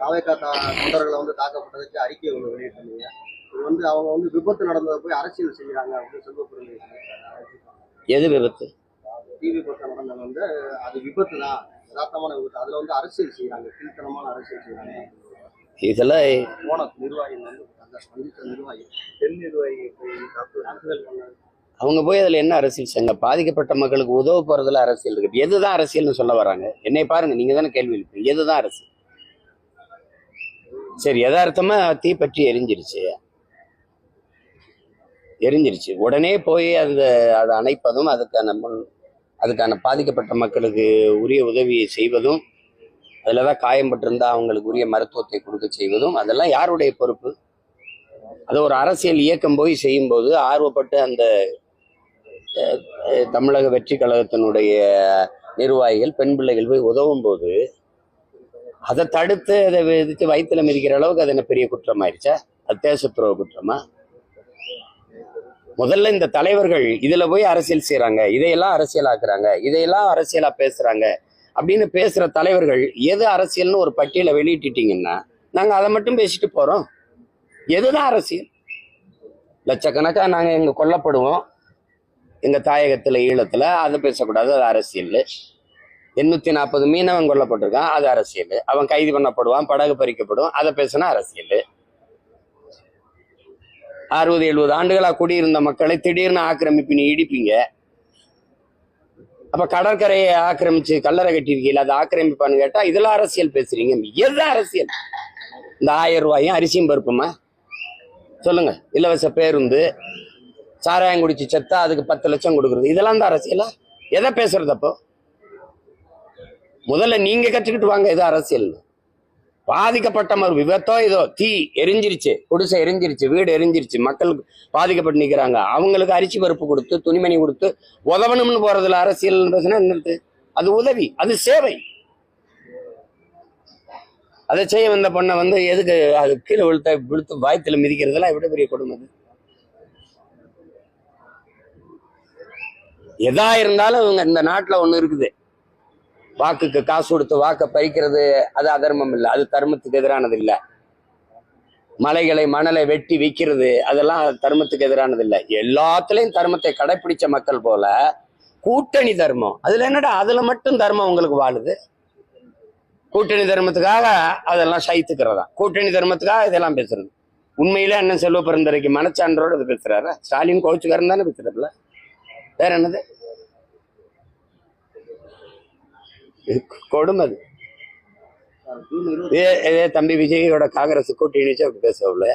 தாவேக்கா தொண்டர்களை வந்து தாக்கப்பட்டதுக்கு அறிக்கை ஒன்று வெளியிட்டிருந்தீங்க. இது வந்து அவங்க வந்து விபத்து நடந்ததை போய் அரசியல் செய்யறாங்க அப்படின்னு செல்வபுரம் எது விபத்து? தீ விபத்து நடந்தது வந்து அது விபத்து தான் யதார்த்தமான விபத்து. அதுல வந்து அரசியல் செய்யறாங்க கீழ்த்தனமான அரசியல் செய்யறாங்க இதெல்லாம் போன நிர்வாகி வந்து அந்த சந்தித்த நிர்வாகி பெண் நிர்வாகி தாக்குதல் பண்ணாங்க. அவங்க போய் அதுல என்ன அரசியல் செஞ்ச பாதிக்கப்பட்ட மக்களுக்கு உதவ போறதுல அரசியல் இருக்கு. எதுதான் அரசியல்னு சொல்ல வராங்க என்னை பாருங்க நீங்க தானே கேள்வி எழுப்பீங்க எதுதான் அரசியல்? சரி யதார்த்தமா தீ பற்றி எரிஞ்சிருச்சு. எரிஞ்சிருச்சு. உடனே போய் அந்த அதை அணைப்பதும் அதுக்கான முன் அதுக்கான பாதிக்கப்பட்ட மக்களுக்கு உரிய உதவியை செய்வதும் அதில் தான் காயம்பட்டிருந்தால் அவங்களுக்கு உரிய மருத்துவத்தை கொடுக்க செய்வதும் அதெல்லாம் யாருடைய பொறுப்பு? அது ஒரு அரசியல் இயக்கம் போய் செய்யும்போது ஆர்வப்பட்டு அந்த தமிழக வெற்றி கழகத்தினுடைய நிர்வாகிகள் பெண் பிள்ளைகள் போய் உதவும் போது அதை தடுத்து அதை விதித்து வயிற்றுல மிதிக்கிற அளவுக்கு அது என்ன பெரிய குற்றம் ஆயிடுச்சா அது தேசத்துறவு குற்றமா? முதல்ல இந்த தலைவர்கள் இதுல போய் அரசியல் செய்கிறாங்க இதையெல்லாம் அரசியலாக்குறாங்க இதையெல்லாம் அரசியலா பேசுறாங்க அப்படின்னு பேசுற தலைவர்கள் எது அரசியல்னு ஒரு பட்டியலை வெளியிட்டுட்டீங்கன்னா நாங்க அதை மட்டும் பேசிட்டு போறோம். எதுதான் அரசியல்? லட்சக்கணக்காக நாங்கள் இங்கே கொல்லப்படுவோம். எங்கள் தாயகத்தில் ஈழத்தில் அதை பேசக்கூடாது அது அரசியல் எண்ணூத்தி நாற்பது மீனவன் கொல்லப்பட்டிருக்கான். அது அரசியல். அவன் கைது பண்ணப்படுவான் படகு பறிக்கப்படும் அதை பேசினா அரசியல். அறுபது எழுபது ஆண்டுகளா குடியிருந்த மக்களை திடீர்னு ஆக்கிரமிப்பு நீ இடிப்பீங்க. அப்ப கடற்கரையை ஆக்கிரமிச்சு கல்லறை கட்டியிருக்கீங்களா? அதை ஆக்கிரமிப்பான்னு கேட்டா இதெல்லாம் அரசியல் பேசுறீங்க. எது அரசியல்? இந்த ஆயிரம் ரூபாயும் அரிசியும் பருப்புமா? சொல்லுங்க. இலவச பேருந்து சாராயம் குடிச்சு செத்தா அதுக்கு பத்து லட்சம் கொடுக்குறது. இதெல்லாம் தான் அரசியலா? எதை பேசுறது அப்போ? முதல்ல நீங்க கற்றுக்கிட்டு வாங்க இது அரசியல். பாதிக்கப்பட்ட ஒரு விபத்தோ இதோ தீ எரிஞ்சிருச்சு குடிசை எரிஞ்சிருச்சு வீடு எரிஞ்சிருச்சு மக்களுக்கு பாதிக்கப்பட்டு நிற்கிறாங்க அவங்களுக்கு அரிசி பருப்பு கொடுத்து துணிமணி கொடுத்து உதவணும்னு போறதுல அரசியல் என்னது? அது உதவி அது சேவை. அதை செய்ய வந்த பொண்ணை வந்து எதுக்கு அது கீழே விழுத்த விழுத்து வாய்த்துல மிதிக்கிறதெல்லாம் எவ்வளவு பெரிய கொடுமை எதா இருந்தாலும் இவங்க இந்த நாட்டில் ஒன்று இருக்குது. வாக்குக்கு காசு கொடுத்து வாக்கை பறிக்கிறது அது அதர்மம் இல்லை. அது தர்மத்துக்கு எதிரானது இல்லை. மலைகளை மணலை வெட்டி விற்கிறது அதெல்லாம் தர்மத்துக்கு எதிரானது இல்லை. எல்லாத்துலயும் தர்மத்தை கடைபிடிச்ச மக்கள் போல கூட்டணி தர்மம். அதுல என்னடா அதுல மட்டும் தர்மம் உங்களுக்கு வாழுது? கூட்டணி தர்மத்துக்காக அதெல்லாம் சைத்துக்கிறதா கூட்டணி தர்மத்துக்காக இதெல்லாம் பேசுறது. உண்மையில அண்ணன் செல்வ பிறந்தரைக்கு மனச்சான்றோடு இது பேசுறாரு? ஸ்டாலின் கோச்சுக்காரன் தானே பேசுறாருல வேற என்னது இது கொடுமை. அது ஜூன் இருபது. இதே இதே தம்பி விஜயோட காங்கிரஸ் கூட்டணி அப்படி பேசவில்லை